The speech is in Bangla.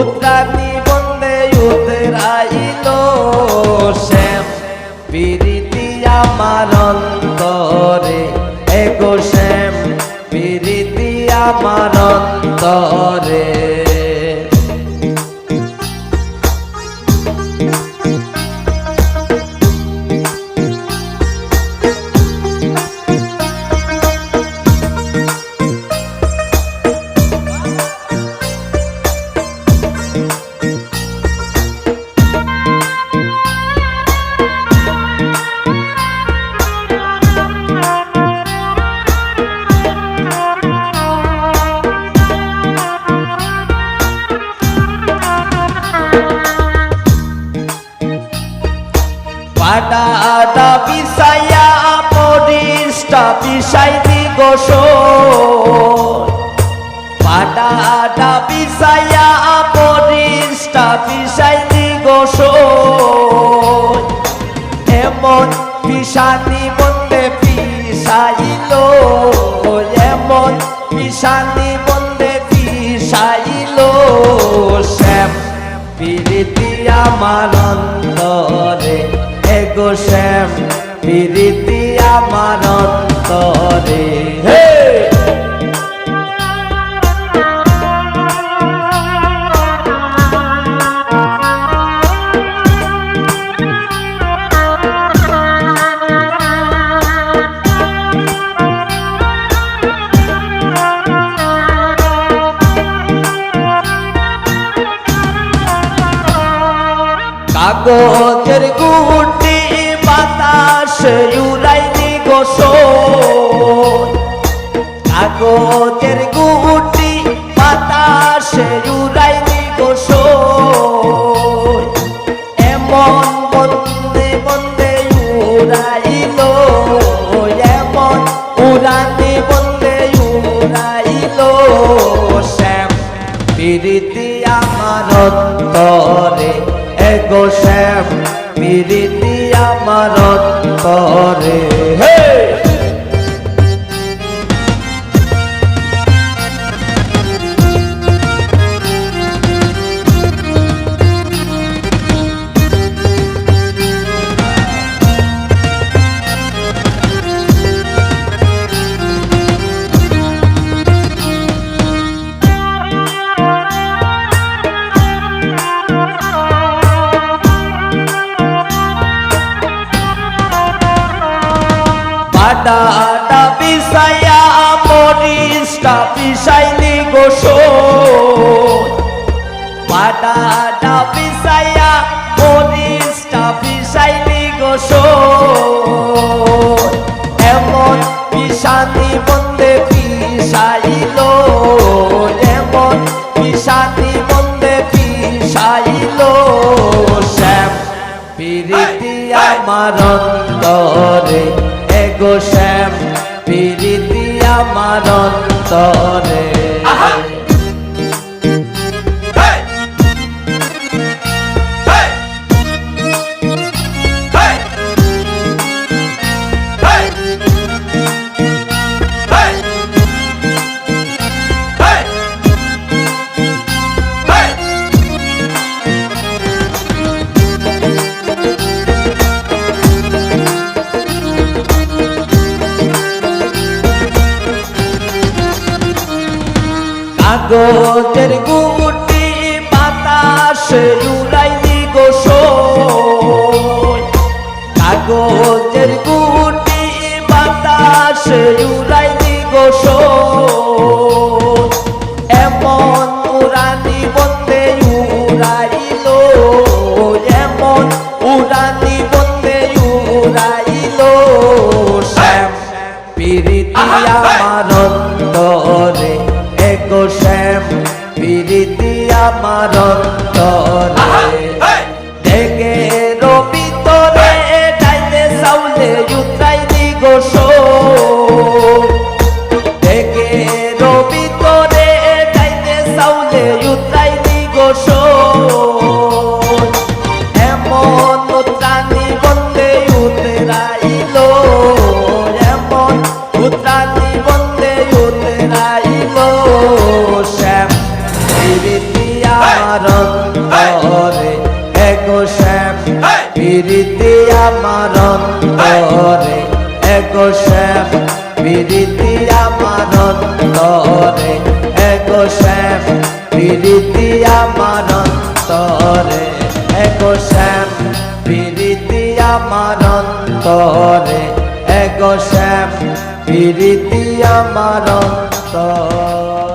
উত্রানি বন্দে উতরাইল। শ্যাম পিরিতি আমার অন্তরে এগো শ্যাম পিরিতি আমার অন্তরে। পাডাডা বিসায়া পরিষ্টা বিসাই দি গোস পাডাডা বিসায়া পরিষ্টা বিসাই দি গোস এমন পিসানি বন্দে পিসাইল এমন পিসানি বন্দে পিসাইল শ্যাম পিরিতি আমার এগো শ্যাম পিরিতি আমার অন্তরে। কাগজের গুটি কাগজের গুটি বাতাস উড়াইনি গোস এমন বন্দে বন্দে উড়াইল, এমন উড়ানি বন্দে উড়াইল। শ্যাম, পিরিতি আমার অন্তরে, এগো শ্যাম, পিরিতি আমার অন্তরে। হে পাডাডা বিসায়া মরিষ্টা বিসাইনি গোস পাডাডা বিসায়া মরিষ্টা বিসাইনি গোস এমন পিসানি বন্দে পিসাইল এমন পিসানি বন্দে পিসাইল। শ্যাম পিরিতি আমার অন্তরে আমার অন্তরে। কাগজের গুটি বাতাস উড়াইনি গোস কাগজের গুটি বাতাস উড়াইনি গোস এমন উড়ানি বন্দে উড়াইল এমন উড়ানি বন্দে উড়াইল। শ্যাম পিরিতি আমার আমার অন্তরে আমার অন্তরে, এগো শ্যাম, প্রীতি আমার অন্তরে, এগো শ্যাম, প্রীতি আমার অন্তরে, এগো শ্যাম, প্রীতি আমার অন্তরে, এগো শ্যাম, প্রীতি আমার অন্তরে।